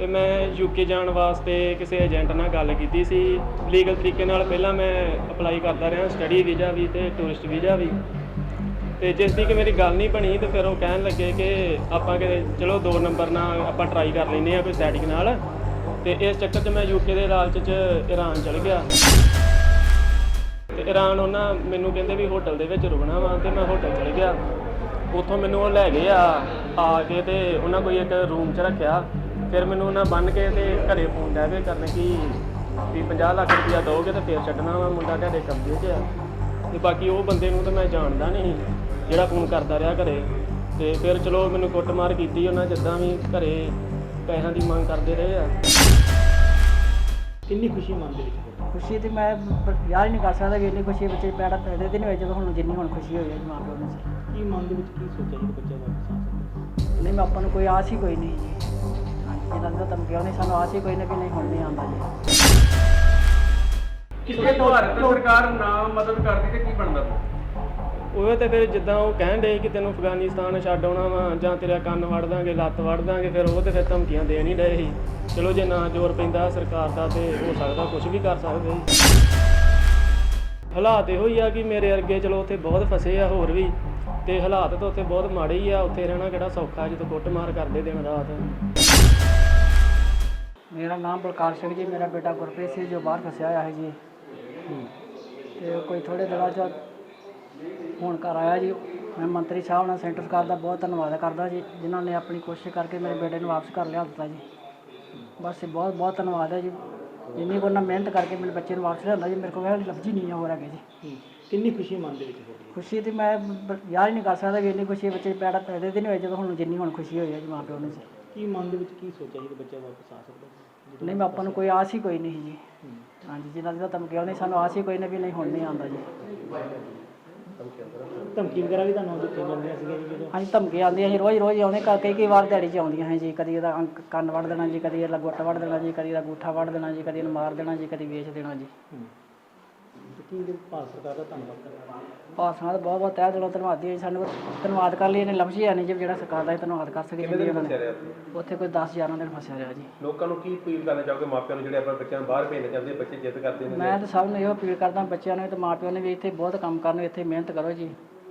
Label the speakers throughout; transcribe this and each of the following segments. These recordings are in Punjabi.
Speaker 1: ਤੇ ਮੈਂ ਯੂਕੇ ਜਾਣ ਵਾਸਤੇ ਕਿਸੇ ਏਜੰਟ ਨਾਲ ਗੱਲ ਕੀਤੀ ਸੀ। ਲੀਗਲ ਤਰੀਕੇ ਨਾਲ ਪਹਿਲਾਂ ਮੈਂ ਅਪਲਾਈ ਕਰਦਾ ਰਿਹਾ ਸਟੱਡੀ ਵੀਜ਼ਾ ਵੀ ਤੇ ਟੂਰਿਸਟ ਵੀਜ਼ਾ ਵੀ। ਤੇ ਜਿਸ ਦੀ ਕਿ ਮੇਰੀ ਗੱਲ ਨਹੀਂ ਬਣੀ ਤੇ ਫਿਰ ਉਹ ਕਹਿਣ ਲੱਗੇ ਕਿ ਆਪਾਂ ਕਿ ਚਲੋ ਦੋ ਨੰਬਰ ਨਾਲ ਆਪਾਂ ਟਰਾਈ ਕਰ ਲੈਂਦੇ ਆ ਕੋਈ ਸੈਟਿੰਗ ਨਾਲ। ਤੇ ਇਸ ਚੱਕਰ 'ਚ ਮੈਂ ਯੂਕੇ ਦੇ ਲਾਲਚ 'ਚ ਈਰਾਨ ਚਲ ਗਿਆ। ਤੇ ਈਰਾਨ ਉਹਨਾਂ ਮੈਨੂੰ ਕਹਿੰਦੇ ਵੀ ਹੋਟਲ ਦੇ ਵਿੱਚ ਰੁਕਣਾ ਵਾ ਤੇ ਮੈਂ ਹੋਟਲ ਚਲ ਗਿਆ। ਉੱਥੋਂ ਮੈਨੂੰ ਉਹ ਲੈ ਗਏ ਆ ਆ ਕੇ ਤੇ ਉਹਨਾਂ ਕੋਈ ਇੱਕ ਰੂਮ 'ਚ ਰੱਖਿਆ। ਫਿਰ ਮੈਨੂੰ ਉਹਨਾਂ ਬੰਨ ਕੇ ਤੇ ਘਰੇ ਫੋਨ ਡਾਵੇ ਕਰਨ ਕਿ ਵੀ 50 ਲੱਖ ਰੁਪਇਆ ਦੋਗੇ ਤੇ ਫਿਰ ਛੱਡਣਾ ਵਾ ਮੁੰਡਾ ਤੁਹਾਡੇ ਕਬਜ਼ੇ 'ਚ ਆ। ਤੇ ਬਾਕੀ ਉਹ ਬੰਦੇ ਨੂੰ ਤਾਂ ਮੈਂ ਜਾਣਦਾ ਨਹੀਂ ਜਿਹੜਾ ਫੋਨ ਕਰਦਾ ਰਿਹਾ ਘਰੇ। ਤੇ ਫਿਰ ਚਲੋ ਮੈਨੂੰ ਕੁੱਟਮਾਰ ਕੀਤੀ ਉਹਨਾਂ ਜਿੱਦਾਂ ਵੀ ਘਰੇ ਪੈਸਿਆਂ ਦੀ ਮੰਗ ਕਰਦੇ ਰਹੇ ਆ।
Speaker 2: ਕਿੰਨੀ ਖੁਸ਼ੀ ਮਨ ਦੇ ਵਿੱਚ?
Speaker 3: ਖੁਸ਼ੀ ਤੇ ਮੈਂ ਹੀ ਨਹੀਂ ਕਰ ਸਕਦਾ ਵੀ ਇੰਨੀ ਖੁਸ਼ੀ ਬੱਚੇ ਪੈਦਾ ਪੈਦੇ ਤੇ ਨਹੀਂ ਹੋਏ ਜਦੋਂ ਹੁਣ ਜਿੰਨੀ ਹੁਣ ਖੁਸ਼ੀ ਹੋਈ ਹੈ ਮਾਂ ਪਿਓ ਨੂੰ।
Speaker 2: ਕੀ ਮਨ ਦੇ ਵਿੱਚ ਕੀ ਸੋਚਿਆ ਜੀ ਬੱਚਾ ਵਾਪਸ ਆ ਸਕਦਾ
Speaker 3: ਨਹੀਂ ਮੈਂ ਆਪਾਂ ਨੂੰ ਕੋਈ ਆਸ ਹੀ ਕੋਈ ਨਹੀਂ ਜੀ। ਹਾਂਜੀ ਜਿਨ੍ਹਾਂ ਦਾ ਧਮਕੀਆਂ ਨਹੀਂ ਸਾਨੂੰ ਆਸ ਹੀ ਕੋਈ ਨਹੀਂ ਵੀ ਨਹੀਂ ਹੁਣ ਨਹੀਂ ਆਉਂਦਾ ਜੀ।
Speaker 2: ਕਿਸੇ ਭਾਰਤ ਸਰਕਾਰ ਨਾ ਮਦਦ ਕਰਦੀ ਤੇ ਕੀ ਬਣਦਾ
Speaker 1: ਉਹ ਤੇ ਫਿਰ ਜਿੱਦਾਂ ਉਹ ਕਹਿਣ ਡੇ ਕਿ ਤੈਨੂੰ ਅਫਗਾਨਿਸਤਾਨ ਛੱਡ ਆਉਣਾ ਵਾ ਜਾਂ ਤੇਰਾ ਕੰਨ ਵੜ ਦਾਂਗੇ ਲੱਤ ਵੜ ਦਾਂਗੇ ਫਿਰ ਉਹ ਤੇ ਫਿਰ ਧਮਕੀਆਂ ਦੇਣ ਹੀ ਡਏ ਸੀ। ਚਲੋ ਜੇ ਨਾ ਜ਼ੋਰ ਪੈਂਦਾ ਸਰਕਾਰ ਦਾ ਤੇ ਹੋ ਸਕਦਾ ਕੁਝ ਵੀ ਕਰ ਸਕਦੇ ਸੀ। ਹਾਲਾਤ ਇਹੋ ਹੀ ਆ ਕਿ ਮੇਰੇ ਅਰਗੇ ਚਲੋ ਉੱਥੇ ਬਹੁਤ ਫਸੇ ਆ, ਹੋਰ ਵੀ। ਤੇ ਹਾਲਾਤ ਤਾਂ ਉੱਥੇ ਬਹੁਤ ਮਾੜੇ ਹੀ ਆ। ਉੱਥੇ ਰਹਿਣਾ ਕਿਹੜਾ ਸੌਖਾ, ਜਦੋਂ ਕੁੱਟਮਾਰ ਕਰਦੇ ਦਿਨ ਰਾਤ।
Speaker 3: ਮੇਰਾ ਨਾਮ ਬਲਕਾਰ ਸਿੰਘ ਜੀ, ਮੇਰਾ ਬੇਟਾ ਗੁਰਪ੍ਰੀਤ ਸਿੰਘ ਜੋ ਬਾਹਰ ਫਸਿਆ ਹੋਇਆ ਹੈ ਜੀ। ਤੇ ਕੋਈ ਥੋੜੇ ਦਿਨਾਂ ਚ ਹੁਣ ਘਰ ਆਇਆ ਜੀ। ਮੈਂ ਮੰਤਰੀ ਸਾਹਿਬ ਨਾਲ ਸੈਂਟਰ ਸਰਕਾਰ ਦਾ ਬਹੁਤ ਧੰਨਵਾਦ ਕਰਦਾ ਜੀ, ਜਿਨ੍ਹਾਂ ਨੇ ਆਪਣੀ ਕੋਸ਼ਿਸ਼ ਕਰਕੇ ਮੇਰੇ ਬੇਟੇ ਨੂੰ ਵਾਪਸ ਕਰ ਲਿਆ ਦਿੱਤਾ ਜੀ। ਬਸ ਇਹ ਬਹੁਤ ਬਹੁਤ ਧੰਨਵਾਦ ਹੈ ਜੀ। ਜਿੰਨੀ ਕੋ ਨਾ ਮਿਹਨਤ ਕਰਕੇ ਮੇਰੇ ਬੱਚੇ ਨੂੰ ਵਾਪਸ ਲਿਆਂਦਾ ਜੀ ਮੇਰੇ ਕੋਲ ਇਹ ਲਫ਼ਜ਼ ਹੀ ਨਹੀਂ ਹੋ ਰਹੇ ਜੀ।
Speaker 2: ਕਿੰਨੀ ਖੁਸ਼ੀ ਮਨ ਦੇ ਵਿੱਚ ਹੋਈ
Speaker 3: ਖੁਸ਼ੀ ਤੇ ਮੈਂ ਬ- ਵਿਆਹ ਹੀ ਨਹੀਂ ਕਰ ਸਕਦਾ ਵੀ ਇੰਨੀ ਖੁਸ਼ੀ ਬੱਚੇ ਪੈਦਾ ਪੈਦੇ ਤੇ ਨਹੀਂ ਹੋਏ ਜਦੋਂ ਹੁਣ ਜਿੰਨੀ ਹੁਣ ਖੁਸ਼ੀ ਹੋਈ ਹੈ ਜੀ ਮਾਂ ਪਿਓ ਨੂੰ ਜੀ।
Speaker 2: ਕੀ ਮਨ ਦੇ ਵਿੱਚ ਕੀ ਸੋਚਿਆ ਜੀ ਕਿ ਬੱਚਾ ਵਾਪਸ ਆ ਸਕਦਾ
Speaker 3: ਨਹੀਂ ਮੈਂ ਆਪਾਂ ਨੂੰ ਕੋਈ ਆਸ ਹੀ ਕੋਈ ਨਹੀਂ ਜੀ। ਹਾਂਜੀ ਜਿਨ੍ਹਾਂ ਦੀ ਤਾਂ ਧਮਕੀਆਂ ਨਹੀਂ ਸਾਨੂੰ ਆਸ ਹੀ ਕੋਈ ਨਹੀਂ ਵੀ ਨਹੀਂ ਹੁਣ ਨਹੀਂ ਆਉਂਦਾ ਜੀ।
Speaker 2: ਧਮਕੀ ਵਗੈਰਾ ਵੀ ਤੁਹਾਨੂੰ ਦਿੱਤੀਆਂ ਜਾਂਦੀਆਂ ਸੀਗੀਆਂ ਜੀ ਜਦੋਂ?
Speaker 3: ਹਾਂਜੀ ਧਮਕੀਆਂ ਆਉਂਦੀਆਂ ਸੀ ਰੋਜ਼ ਰੋਜ਼ ਆਉਂਦੇ ਕ- ਕਈ ਕਈ ਵਾਰ ਦਿਹਾੜੀ 'ਚ ਆਉਂਦੀਆਂ ਹੈ ਜੀ ਕਦੀ ਇਹਦਾ ਅੰਕ ਕੰਨ ਵੜ ਦੇਣਾ ਜੀ ਕਦੀ ਇਹਦਾ ਗੁੱਟ ਵੜ ਦੇਣਾ ਜੀ ਕਦੀ ਇਹਦਾ ਗੂਠਾ ਵੜ ਦੇਣਾ ਜੀ ਕਦੀ ਇਹਨੂੰ ਮਾਰ ਦੇਣਾ ਜੀ ਕਦੀ ਵੇਚ ਦੇਣਾ ਜੀ।
Speaker 2: ਕੀ ਇਹਦੇ ਭਾਰਤ ਸਰਕਾਰ ਦਾ ਧੰਨਵਾਦ ਕਰਦਾ।
Speaker 3: ਭਾਸ਼ਾ ਦਾ ਬਹੁਤ ਬਹੁਤ ਤਹਿ ਦਿਲੋਂ ਧੰਨਵਾਦੀ। ਹੈ ਜੀ। ਸਾਨੂੰ ਧੰਨਵਾਦ ਕਰਨ ਲਈ ਇਹਨੇ ਲਫ਼ਜ਼ ਹੀ ਹੈ ਨਹੀਂ ਜੀ ਜਿਹੜਾ ਸਰਕਾਰ ਦਾ ਇਹ ਧੰਨਵਾਦ ਕਰ ਸਕੇ ਜਿੰਨੀ ਉਹਨਾਂ ਨੇ। ਉੱਥੇ ਕੋਈ 10 11 ਦਿਨ ਫਸਿਆ ਰਿਹਾ ਜੀ।
Speaker 4: ਲੋਕਾਂ ਨੂੰ ਕੀ ਅਪੀਲ ਕਰਨਾ ਚਾਹੋਗੇ? ਮਾਪਿਆਂ ਨੂੰ ਜਿਹੜੇ ਆਪਣੇ ਬੱਚਿਆਂ ਨੂੰ ਬਾਹਰ ਭੇਜਣਾ ਚਾਹੁੰਦੇ ਬੱਚੇ ਜਿੱਦ ਕਰਦੇ ਨੇ।
Speaker 3: ਮੈਂ ਤਾਂ ਸਭ ਨੂੰ ਇਹੋ ਅਪੀਲ ਕਰਦਾ ਬੱਚਿਆਂ ਨੂੰ ਤੇ ਮਾਪਿਆਂ ਨੇ ਵੀ ਇੱਥੇ ਬਹੁਤ ਕੰਮ ਕਰਨ ਇੱਥੇ ਮਿਹਨਤ ਕਰੋ ਜੀ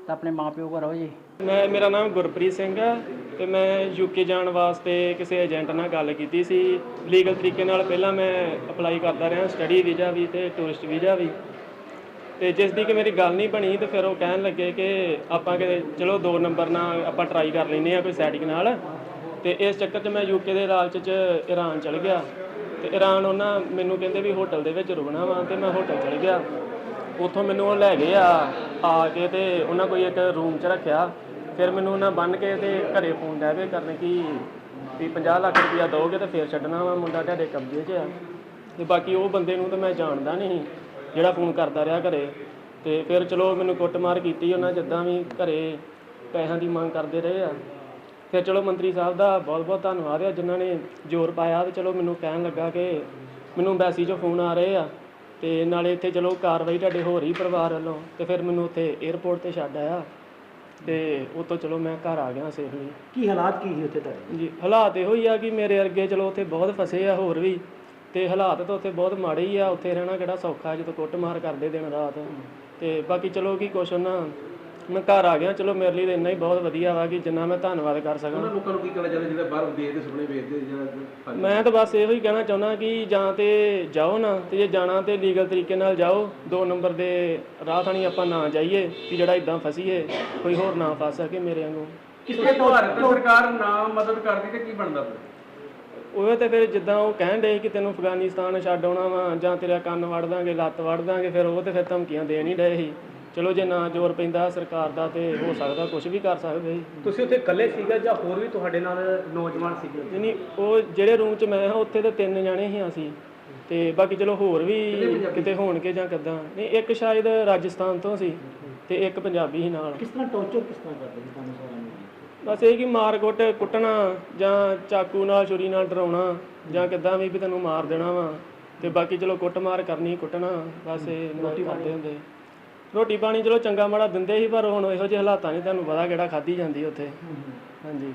Speaker 3: ਤੇ ਆਪਣੇ ਮਾਪਿਓ ਕੋਲ ਰਹੋ ਜੀ।
Speaker 1: ਮੈਂ ਮੇਰਾ ਨਾਮ ਗੁਰਪ੍ਰੀਤ ਸਿੰਘ ਆ ਤੇ ਮੈਂ ਯੂਕੇ ਜਾਣ ਵਾਸਤੇ ਕਿਸੇ ਏਜੰਟ ਨਾਲ ਗੱਲ ਕੀਤੀ ਸੀ। ਲੀਗਲ ਤਰੀਕੇ ਨਾਲ ਪਹਿਲਾਂ ਮੈਂ ਅਪਲਾਈ ਕਰਦਾ ਰਿਹਾ ਸਟੱਡੀ ਵੀਜ਼ਾ ਵੀ ਤੇ ਟੂਰਿਸਟ ਵੀਜ਼ਾ ਵੀ। ਤੇ ਜਿਸ ਦੀ ਕਿ ਮੇਰੀ ਗੱਲ ਨਹੀਂ ਬਣੀ ਤੇ ਫਿਰ ਉਹ ਕਹਿਣ ਲੱਗੇ ਕਿ ਆਪਾਂ ਕਿ ਚਲੋ ਦੋ ਨੰਬਰ ਨਾਲ ਆਪਾਂ ਟਰਾਈ ਕਰ ਲੈਂਦੇ ਆ ਕੋਈ ਸੈਟਿੰਗ ਨਾਲ। ਤੇ ਇਸ ਚੱਕਰ 'ਚ ਮੈਂ ਯੂਕੇ ਦੇ ਲਾਲਚ 'ਚ ਈਰਾਨ ਚਲ ਗਿਆ। ਤੇ ਈਰਾਨ ਉਹਨਾਂ ਮੈਨੂੰ ਕਹਿੰਦੇ ਵੀ ਹੋਟਲ ਦੇ ਵਿੱਚ ਰੁਕਣਾ ਵਾ ਤੇ ਮੈਂ ਹੋਟਲ ਚਲ ਗਿਆ। ਉੱਥੋਂ ਮੈਨੂੰ ਉਹ ਲੈ ਗਏ ਆ ਆ ਕੇ ਤੇ ਉਹਨਾਂ ਕੋਈ ਇੱਕ ਰੂਮ 'ਚ ਰੱਖਿਆ। ਫਿਰ ਮੈਨੂੰ ਉਹਨਾਂ ਬੰਨ ਕੇ ਤੇ ਘਰੇ ਫੋਨ ਡਾਵੇ ਕਰਨ ਕਿ ਵੀ 50 ਲੱਖ ਰੁਪਇਆ ਦੋਗੇ ਤੇ ਫਿਰ ਛੱਡਣਾ ਵਾ ਮੁੰਡਾ ਤੁਹਾਡੇ ਕਬਜ਼ੇ 'ਚ ਆ। ਤੇ ਬਾਕੀ ਉਹ ਬੰਦੇ ਨੂੰ ਤਾਂ ਮੈਂ ਜਾਣਦਾ ਨਹੀਂ। ਜਿਹੜਾ ਫੋਨ ਕਰਦਾ ਰਿਹਾ ਘਰੇ ਤੇ ਫਿਰ ਚਲੋ ਮੈਨੂੰ ਕੁੱਟਮਾਰ ਕੀਤੀ ਉਹਨਾਂ ਜਿੱਦਾਂ ਵੀ ਘਰੇ ਪੈਸਿਆਂ ਦੀ ਮੰਗ ਕਰਦੇ ਰਹੇ ਆ। ਫਿਰ ਚਲੋ ਮੰਤਰੀ ਸਾਹਿਬ ਦਾ ਬਹੁਤ ਬਹੁਤ ਧੰਨਵਾਦ ਆ ਜਿਨ੍ਹਾਂ ਨੇ ਜ਼ੋਰ ਪਾਇਆ ਤੇ ਚਲੋ ਮੈਨੂੰ ਕਹਿਣ ਲੱਗਾ ਕਿ ਮੈਨੂੰ ਐਮਬੈਸੀ 'ਚੋਂ ਫੋਨ ਆ ਰਹੇ ਆ ਤੇ ਨਾਲੇ ਇੱਥੇ ਚਲੋ ਕਾਰਵਾਈ ਤੁਹਾਡੇ ਹੋ ਰਹੀ ਪਰਿਵਾਰ ਵੱਲੋਂ ਤੇ ਫਿਰ ਮੈਨੂੰ ਉੱਥੇ 에ਅਰਪੋਰਟ ਤੇ ਛੱਡ ਆਇਆ ਤੇ ਉਤੋਂ ਚਲੋ ਮੈਂ ਘਰ ਆ ਗਿਆ ਸੇਫਲੀ
Speaker 2: ਕੀ ਹਾਲਾਤ ਕੀ ਸੀ ਉੱਥੇ ਤੁਹਾਡੇ?
Speaker 1: ਜੀ ਹਾਲਾਤ ਇਹੋ ਹੀ ਆ ਕਿ ਮੇਰੇ ਅਰਗੇ ਚਲੋ ਉੱਥੇ ਬਹੁਤ ਫਸੇ ਆ ਹੋਰ ਵੀ ਤੇ ਹਾਲਾਤ ਤਾਂ ਉੱਥੇ ਬਹੁਤ ਮਾੜੇ ਹੀ ਆ ਉੱਥੇ ਰਹਿਣਾ ਕਿਹੜਾ ਸੌਖਾ ਜਦੋਂ ਕੁੱਟਮਾਰ ਕਰਦੇ ਦਿਨ ਰਾਤ। ਤੇ ਬਾਕੀ ਚਲੋ ਕੀ ਕੁਛ ਉਹਨਾਂ ਮੈਂ ਘਰ ਆ ਗਿਆ ਚਲੋ ਮੇਰੇ ਲਈ ਤਾਂ ਇੰਨਾ ਹੀ ਬਹੁਤ ਵਧੀਆ ਵਾ ਕਿ ਜਿੰਨਾ ਮੈਂ ਧੰਨਵਾਦ ਕਰ ਸਕਾਂ।
Speaker 4: ਉਹਨਾਂ ਲੋਕਾਂ ਨੂੰ ਕੀ ਕਹਿਣਾ ਚਾਹੁੰਦੇ ਜਿਹੜੇ ਬਾਹਰ ਵੇਚਦੇ ਸੁਪਨੇ ਵੇਚਦੇ ਜਾਂ
Speaker 1: ਮੈਂ ਤਾਂ ਬਸ ਇਹੋ ਹੀ ਕਹਿਣਾ ਚਾਹੁੰਦਾ ਕਿ ਜਾਂ ਤੇ ਜਾਓ ਨਾ ਤੇ ਜੇ ਜਾਣਾ ਤੇ ਲੀਗਲ ਤਰੀਕੇ ਨਾਲ ਜਾਓ ਦੋ ਨੰਬਰ ਦੇ ਰਾਹ ਥਾਣੀ ਆਪਾਂ ਨਾ ਜਾਈਏ ਕਿ ਜਿਹੜਾ ਇਦਾਂ ਫਸੀਏ ਕੋਈ ਹੋਰ ਨਾ ਫਸ ਸਕੇ ਮੇਰੇ ਵਾਂਗੂ।
Speaker 4: ਕਿਸੇ ਭਾਰਤ ਸਰਕਾਰ ਨਾ ਮਦਦ ਕਰਦੀ ਤੇ ਕੀ ਬਣਦਾ ਫਿਰ?
Speaker 1: ਉਹ ਤੇ ਫਿਰ ਜਿੱਦਾਂ ਉਹ ਕਹਿਣ ਡੇ ਕਿ ਤੈਨੂੰ ਅਫਗਾਨਿਸਤਾਨ ਛੱਡ ਆਉਣਾ ਵਾ ਜਾਂ ਤੇਰਾ ਕੰਨ ਵੜ ਦਾਂਗੇ ਲੱਤ ਵੜ ਦਾਂਗੇ ਫਿਰ ਉਹ ਤੇ ਫਿਰ ਧਮਕੀਆਂ ਦੇਣ ਹੀ ਡਏ ਸੀ। ਚਲੋ ਜੇ ਨਾ ਜ਼ੋਰ ਪੈਂਦਾ ਸਰਕਾਰ ਦਾ ਤੇ ਹੋ ਸਕਦਾ ਕੁਝ ਵੀ ਕਰ ਸਕਦੇ ਸੀ।
Speaker 2: ਤੁਸੀਂ ਉੱਥੇ ਇਕੱਲੇ ਸੀਗਾ ਜਾਂ ਹੋਰ ਵੀ ਤੁਹਾਡੇ ਨਾਲ ਨੌਜਵਾਨ ਸੀਗੇ?
Speaker 1: ਯਾਨੀ ਉਹ ਜਿਹੜੇ ਰੂਮ 'ਚ ਮੈਂ ਹਾਂ ਉੱਥੇ ਤੇ ਤਿੰਨ ਜਾਣੇ ਹੀ ਅਸੀਂ। ਤੇ ਬਾਕੀ ਚਲੋ ਹੋਰ ਵੀ ਕਿਤੇ ਹੋਣਗੇ ਜਾਂ ਕਿੱਦਾਂ? ਨਹੀਂ ਇੱਕ ਸ਼ਾਇਦ ਰਾਜਸਥਾਨ ਤੋਂ ਸੀ ਤੇ ਇੱਕ ਪੰਜਾਬੀ ਸੀ ਨਾਲ।
Speaker 2: ਕਿਸ ਤਰ੍ਹਾਂ ਟੌਰਚਰ ਕਿਸ ਤਰ੍ਹਾਂ ਕਰਦੇ ਸੀ ਤੁਹਾਨੂੰ ਸਾਰਿਆਂ ਨੂੰ?
Speaker 1: ਬਸ ਇਹ ਕਿ ਮਾਰ ਕੁੱਟ ਕੁੱਟਣਾ ਜਾਂ ਚਾਕੂ ਨਾਲ ਛੁਰੀ ਨਾਲ ਡਰਾਉਣਾ ਜਾਂ ਕਿੱਦਾਂ ਵੀ ਵੀ ਤੈਨੂੰ ਮਾਰ ਦੇਣਾ ਵਾ ਤੇ ਬਾਕੀ ਚਲੋ ਕੁੱਟ ਮਾਰ ਕਰਨੀ ਕੁੱਟਣਾ ਬਸ ਇਹ ਰੋਟੀ ਕਰਦੇ ਹੁੰਦੇ। ਰੋਟੀ ਪਾਣੀ ਚਲੋ ਚੰਗਾ ਮਾੜਾ ਦਿੰਦੇ ਸੀ ਪਰ ਹੁਣ ਇਹੋ ਜਿਹੇ ਹਾਲਾਤਾਂ ਨਹੀਂ ਤੁਹਾਨੂੰ ਪਤਾ ਕਿਹੜਾ ਖਾਧੀ ਜਾਂਦੀ ਉੱਥੇ। ਹਾਂਜੀ।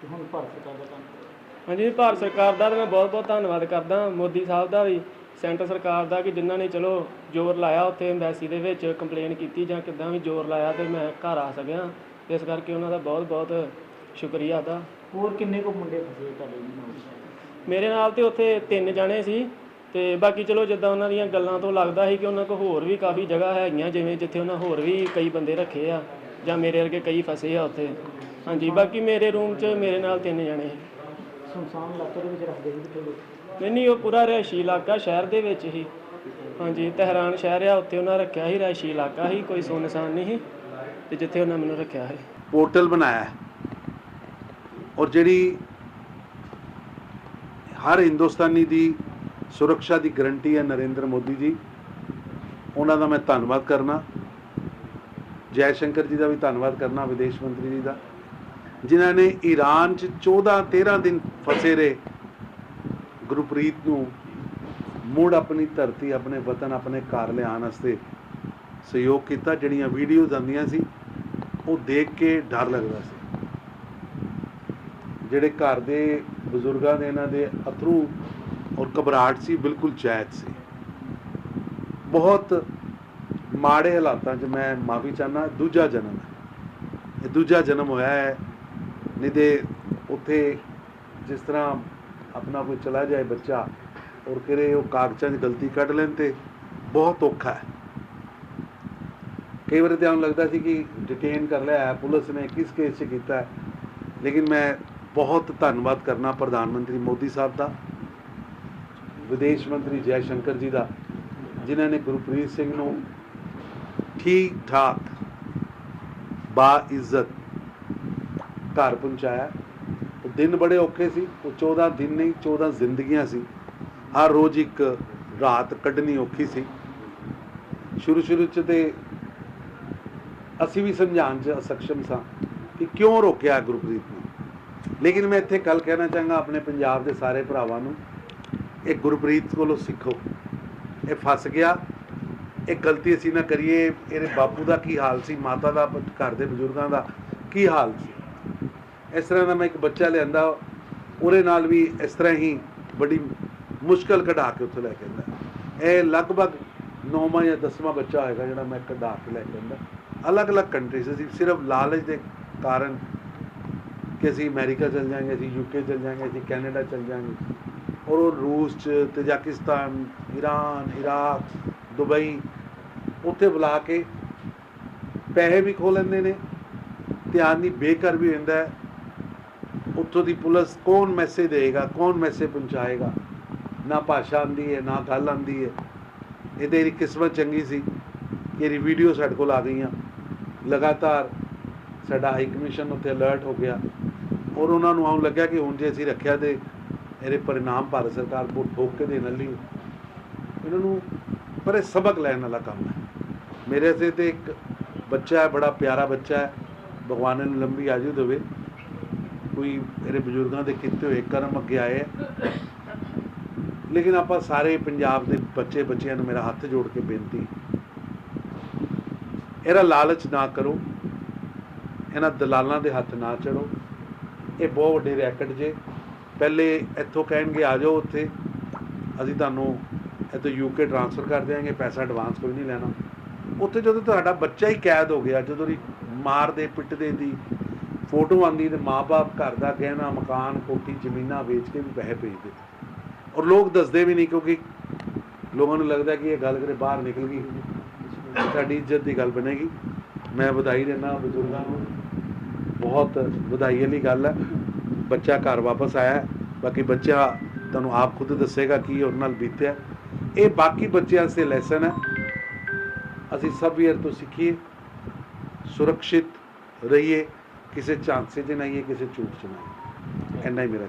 Speaker 2: ਤੇ ਹੁਣ ਭਾਰਤ ਸਰਕਾਰ ਦਾ ਕੰਮ
Speaker 1: ਹਾਂਜੀ ਭਾਰਤ ਸਰਕਾਰ ਦਾ ਤਾਂ ਮੈਂ ਬਹੁਤ ਬਹੁਤ ਧੰਨਵਾਦ ਕਰਦਾ ਮੋਦੀ ਸਾਹਿਬ ਦਾ ਵੀ ਸੈਂਟਰ ਸਰਕਾਰ ਦਾ ਕਿ ਜਿਨ੍ਹਾਂ ਨੇ ਚਲੋ ਜ਼ੋਰ ਲਾਇਆ ਉੱਥੇ ਐਮਬੈਸੀ ਦੇ ਵਿੱਚ ਕੰਪਲੇਨ ਕੀਤੀ ਜਾਂ ਕਿੱਦਾਂ ਵੀ ਜ਼ੋਰ ਲਾਇਆ ਤੇ ਮੈਂ ਘਰ ਆ ਸਕਿਆ। ਇਸ ਕਰਕੇ ਉਹਨਾਂ ਦਾ ਬਹੁਤ ਬਹੁਤ ਸ਼ੁਕਰੀਆ ਦਾ
Speaker 2: ਹੋਰ ਕਿੰਨੇ ਕੁ ਮੁੰਡੇ ਫਸੇ ਤੁਹਾਡੇ ਨਾਲ?
Speaker 1: ਮੇਰੇ ਨਾਲ ਤੇ ਉੱਥੇ ਤਿੰਨ ਜਾਣੇ ਸੀ ਤੇ ਬਾਕੀ ਚਲੋ ਜਿੱਦਾਂ ਉਹਨਾਂ ਦੀਆਂ ਗੱਲਾਂ ਤੋਂ ਲੱਗਦਾ ਸੀ ਕਿ ਉਹਨਾਂ ਕੋਲ ਹੋਰ ਵੀ ਕਾਫੀ ਜਗ੍ਹਾ ਹੈਗੀਆਂ ਜਿਵੇਂ ਜਿੱਥੇ ਉਹਨਾਂ ਹੋਰ ਵੀ ਕਈ ਬੰਦੇ ਰੱਖੇ ਆ ਜਾਂ ਮੇਰੇ ਵਰਗੇ ਕਈ ਫਸੇ ਆ ਉੱਥੇ। ਹਾਂਜੀ ਬਾਕੀ ਮੇਰੇ ਰੂਮ 'ਚ ਮੇਰੇ ਨਾਲ ਤਿੰਨ ਜਾਣੇ ਸੀ।
Speaker 2: ਸੁਨਸਾਨ ਇਲਾਕੇ ਦੇ ਵਿੱਚ ਰੱਖਦੇ ਸੀ ਕਿਤੇ? ਲੋਕ
Speaker 1: ਨਹੀਂ ਨਹੀਂ ਉਹ ਪੂਰਾ ਰਿਹਾਇਸ਼ੀ ਇਲਾਕਾ ਸ਼ਹਿਰ ਦੇ ਵਿੱਚ ਹੀ। ਹਾਂਜੀ, ਤਹਿਰਾਨ ਸ਼ਹਿਰ ਆ, ਉੱਥੇ ਉਹਨਾਂ ਰੱਖਿਆ ਸੀ, ਰਿਹਾਇਸ਼ੀ ਇਲਾਕਾ ਸੀ, ਕੋਈ ਸੁੰਨਸਾਨ ਨਹੀਂ ਸੀ, ਤੇ ਜਿੱਥੇ ਉਹਨਾਂ ਮੈਨੂੰ ਰੱਖਿਆ ਹੈ
Speaker 5: ਪੋਰਟਲ ਬਣਾਇਆ। ਹੈ ਔਰ ਜਿਹੜੀ ਹਰ ਹਿੰਦੁਸਤਾਨੀ ਦੀ ਸੁਰੱਖਿਆ ਦੀ ਗਰੰਟੀ ਹੈ ਨਰਿੰਦਰ ਮੋਦੀ ਜੀ, ਉਹਨਾਂ ਦਾ ਮੈਂ ਧੰਨਵਾਦ ਕਰਨਾ। ਜੈ ਸ਼ੰਕਰ ਜੀ ਦਾ ਵੀ ਧੰਨਵਾਦ ਕਰਨਾ, ਵਿਦੇਸ਼ ਮੰਤਰੀ ਜੀ ਦਾ। ਜਿਨ੍ਹਾਂ ਨੇ ਈਰਾਨ 'ਚ 14 13 ਦਿਨ ਫਸੇ ਰਹੇ ਗੁਰਪ੍ਰੀਤ ਨੂੰ ਮੁੜ ਆਪਣੀ ਧਰਤੀ, ਆਪਣੇ ਵਤਨ, ਆਪਣੇ ਘਰ ਲਿਆਉਣ ਵਾਸਤੇ ਸਹਿਯੋਗ ਕੀਤਾ, ਜਿਹੜੀਆਂ ਵੀਡੀਓਜ਼ ਆਉਂਦੀਆਂ ਸੀ, ਉਹ ਦੇਖ ਕੇ ਡਰ ਲੱਗਦਾ ਸੀ। ਜਿਹੜੇ ਘਰ ਦੇ ਬਜ਼ੁਰਗਾਂ ਦੇ, ਇਹਨਾਂ ਦੇ ਅਥਰੂ ਔਰ ਘਬਰਾਹਟ ਸੀ, ਬਿਲਕੁਲ ਜਾਇਜ਼ ਸੀ। ਬਹੁਤ ਮਾੜੇ ਹਾਲਾਤਾਂ 'ਚ ਮੈਂ ਮਾਫੀ ਚਾਹਨਾ ਦੂਜਾ ਜਨਮ ਹੈ। ਇਹ ਦੂਜਾ ਜਨਮ ਹੋਇਆ ਹੈ, ਨਹੀਂ ਤੇ ਉੱਥੇ ਜਿਸ ਤਰ੍ਹਾਂ ਆਪਣਾ ਕੋਈ ਚਲਾ ਜਾਏ ਬੱਚਾ ਔਰ ਕਿਰੇ ਉਹ ਕਾਗਜ਼ਾਂ 'ਚ ਗਲਤੀ ਕੱਢ ਲੈਣ ਤੇ ਬਹੁਤ ਔਖਾ ਹੈ। ਕਈ ਵਾਰ ਧਿਆਨ ਲੱਗਦਾ ਸੀ ਕਿ ਡਿਟੇਨ ਕਰ ਲਿਆ ਹੈ, ਪੁਲਿਸ ਨੇ ਕਿਸ ਕੇਸ 'ਚ ਕੀਤਾ ਹੈ। ਲੇਕਿਨ ਮੈਂ ਬਹੁਤ ਧੰਨਵਾਦ ਕਰਨਾ ਪ੍ਰਧਾਨ ਮੰਤਰੀ ਮੋਦੀ ਸਾਹਿਬ ਦਾ, ਵਿਦੇਸ਼ ਮੰਤਰੀ ਜੈ ਸ਼ੰਕਰ ਜੀ ਦਾ, ਜਿਨ੍ਹਾਂ ਨੇ ਗੁਰਪ੍ਰੀਤ ਸਿੰਘ ਨੂੰ ਠੀਕ ਠਾਕ ਬਾ ਇੱਜ਼ਤ ਘਰ ਪਹੁੰਚਾਇਆ। ਉਹ ਦਿਨ ਬੜੇ ਔਖੇ ਸੀ, ਉਹ 14 ਦਿਨ ਨਹੀਂ 14 ਜ਼ਿੰਦਗੀਆਂ ਸੀ। ਹਰ ਰੋਜ਼ ਇੱਕ ਰਾਤ ਕੱਢਣੀ ਔਖੀ ਸੀ। ਸ਼ੁਰੂ ਸ਼ੁਰੂ ਚ ਤੇ ਅਸੀਂ ਵੀ ਸਮਝਾਉਣ 'ਚ ਅਸਕਸ਼ਮ ਸਾਂ ਕਿ ਕਿਉਂ ਰੋਕਿਆ ਗੁਰਪ੍ਰੀਤ ਨੂੰ। ਲੇਕਿਨ ਮੈਂ ਇੱਥੇ ਕੱਲ ਕਹਿਣਾ ਚਾਹਾਂਗਾ ਆਪਣੇ ਪੰਜਾਬ ਦੇ ਸਾਰੇ ਭਰਾਵਾਂ ਨੂੰ, ਇਹ ਗੁਰਪ੍ਰੀਤ ਕੋਲੋਂ ਸਿੱਖੋ। ਇਹ ਫਸ ਗਿਆ। ਇਹ ਗਲਤੀ ਅਸੀਂ ਨਾ ਕਰੀਏ। ਇਹਦੇ ਬਾਪੂ ਦਾ ਕੀ ਹਾਲ ਸੀ? ਮਾਤਾ ਦਾ, ਘਰ ਦੇ ਬਜ਼ੁਰਗਾਂ ਦਾ ਕੀ ਹਾਲ ਸੀ? ਇਸ ਤਰ੍ਹਾਂ ਦਾ ਮੈਂ ਇੱਕ ਬੱਚਾ ਲਿਆਂਦਾ। ਉਹਦੇ ਨਾਲ ਵੀ ਇਸ ਤਰ੍ਹਾਂ ਹੀ ਬੜੀ ਮੁਸ਼ਕਲ ਕਢਾ ਕੇ ਉੱਥੇ ਲੈ ਕੇ ਆਂਦਾ ਇਹ ਲਗਭਗ 9ਵਾਂ ਜਾਂ 10ਵਾਂ ਬੱਚਾ ਹੋਏਗਾ ਜਿਹੜਾ ਮੈਂ ਕਢਾ ਕੇ ਲੈ ਕੇ ਆਂਦਾ ਅਲੱਗ-ਅਲੱਗ ਕੰਟਰੀਜ਼ ਅਸੀਂ ਸਿਰਫ ਲਾਲਚ ਦੇ ਕਾਰਨ ਕਿ ਅਸੀਂ ਅਮਰੀਕਾ ਚਲ ਜਾਾਂਗੇ ਅਸੀਂ ਯੂਕੇ ਚਲ ਜਾਾਂਗੇ ਅਸੀਂ ਕੈਨੇਡਾ ਚਲ ਜਾਾਂਗੇ ਔਰ ਉਹ ਰੂਸ ਚ, ਤਜਾਕਿਸਤਾਨ ਈਰਾਨ ਇਰਾਕ, ਦੁਬਈ, ਉੱਥੇ ਬੁਲਾ ਕੇ ਪੈਸੇ ਵੀ ਖੋ ਲੈਂਦੇ ਨੇ। ਧਿਆਨ ਨਹੀਂ ਬੇਕਰ ਵੀ ਹੁੰਦਾ ਉੱਥੋਂ ਦੀ ਪੁਲਿਸ ਕੌਣ ਮੈਸੇਜ ਦੇਗਾ ਕੌਣ ਮੈਸੇਜ ਪਹੁੰਚਾਏਗਾ? ਨਾ ਭਾਸ਼ਾ ਆਂਦੀ ਹੈ ਨਾ ਗੱਲ ਆਂਦੀ ਹੈ ਇਹਦੇ ਇਹਦੀ ਕਿਸਮਤ ਚੰਗੀ ਸੀ ਕਿ ਇਹਦੀ ਵੀਡੀਓ ਸਾਡੇ ਕੋਲ ਆ ਗਈਆਂ। ਲਗਾਤਾਰ ਸਾਡਾ ਹਾਈ ਕਮਿਸ਼ਨ ਉੱਤੇ ਅਲਰਟ ਹੋ ਗਿਆ। ਔਰ ਉਹਨਾਂ ਨੂੰ ਆਉਣ ਲੱਗਿਆ ਕਿ ਹੁਣ ਜੇ ਅਸੀਂ ਰੱਖਿਆ ਤੇ ਇਹਦੇ ਪਰਿਣਾਮ ਭਾਰਤ ਸਰਕਾਰ ਬਹੁਤ ਠੋਕ ਕੇ ਦੇਣ ਲਈ ਇਹਨਾਂ ਨੂੰ ਪਰ ਇਹ ਸਬਕ ਲੈਣ ਵਾਲਾ ਕੰਮ ਹੈ। ਮੇਰੇ ਸੇ ਤੇ ਇੱਕ ਬੱਚਾ ਹੈ, ਬੜਾ ਪਿਆਰਾ ਬੱਚਾ ਹੈ। ਭਗਵਾਨ ਨੂੰ ਲੰਬੀ ਆਯੂ ਦੇਵੇ। ਕੋਈ ਇਹਦੇ ਬਜ਼ੁਰਗਾਂ ਦੇ ਕੀਤੇ ਹੋਏ ਕਰਮ ਅੱਗੇ ਆਏ ਹੈ। ਲੇਕਿਨ ਆਪਾਂ ਸਾਰੇ ਪੰਜਾਬ ਦੇ ਬੱਚੇ ਬੱਚਿਆਂ ਨੂੰ ਮੇਰਾ ਹੱਥ ਜੋੜ ਕੇ ਬੇਨਤੀ ਇਹਦਾ ਲਾਲਚ ਨਾ ਕਰੋ। ਇਹਨਾਂ ਦਲਾਲਾਂ ਦੇ ਹੱਥ ਨਾ ਚੜੋ। ਇਹ ਬਹੁਤ ਵੱਡੇ ਰੈਕਟ ਜੇ। ਪਹਿਲੇ ਇੱਥੋਂ ਕਹਿਣਗੇ, ਆ ਜਾਓ ਉੱਥੇ। ਅਸੀਂ ਤੁਹਾਨੂੰ ਇੱਥੋਂ ਯੂਕੇ ਟ੍ਰਾਂਸਫਰ ਕਰ ਦਿਆਂਗੇ, ਪੈਸਾ ਐਡਵਾਂਸ ਕੋਈ ਨਹੀਂ ਲੈਣਾ। ਉੱਥੇ ਜਦੋਂ ਤੁਹਾਡਾ ਬੱਚਾ ਹੀ ਕੈਦ ਹੋ ਗਿਆ, ਜਦੋਂ ਦੀ ਮਾਰਦੇ ਪਿੱਟਦੇ ਦੀ ਫੋਟੋ ਆਂਦੀ ਤੇ ਮਾਪੇ ਘਰ ਦਾ ਗਹਿਣਾ, ਮਕਾਨ, ਕੋਠੀ, ਜ਼ਮੀਨਾਂ ਵੇਚ ਕੇ ਵੀ ਪੈਸੇ ਭੇਜਦੇ ਔਰ ਲੋਕ ਦੱਸਦੇ ਵੀ ਨਹੀਂ ਕਿਉਂਕਿ ਲੋਕਾਂ ਨੂੰ ਲੱਗਦਾ ਕਿ ਇਹ ਗੱਲ ਕਰੇ, ਬਾਹਰ ਨਿਕਲ ਗਈ ਸਾਡੀ ਇੱਜ਼ਤ ਦੀ ਗੱਲ ਬਣੇਗੀ। ਮੈਂ ਵਧਾਈ ਦਿੰਦਾ ਬਜ਼ੁਰਗਾਂ ਨੂੰ। ਬਹੁਤ ਵਧਾਈ ਵਾਲੀ ਗੱਲ ਹੈ। ਬੱਚਾ ਘਰ ਵਾਪਸ ਆਇਆ ਬਾਕੀ ਬੱਚਾ ਤੁਹਾਨੂੰ ਆਪ ਖੁਦ ਦੱਸੇਗਾ ਕੀ ਉਹਦੇ ਨਾਲ ਬੀਤਿਆ। ਇਹ ਬਾਕੀ ਬੱਚਿਆਂ ਵਾਸਤੇ ਲੈਸਨ ਹੈ। ਅਸੀਂ ਸਭ ਵੀਰ ਤੋਂ ਸਿੱਖੀਏ। ਸੁਰੱਖਿਅਤ ਰਹੀਏ। ਕਿਸੇ ਝਾਂਸੇ 'ਚ ਨਹੀਂ ਹੈ, ਕਿਸੇ ਝੂਠ 'ਚ ਨਹੀਂ ਇੰਨਾ ਹੀ ਮੇਰਾ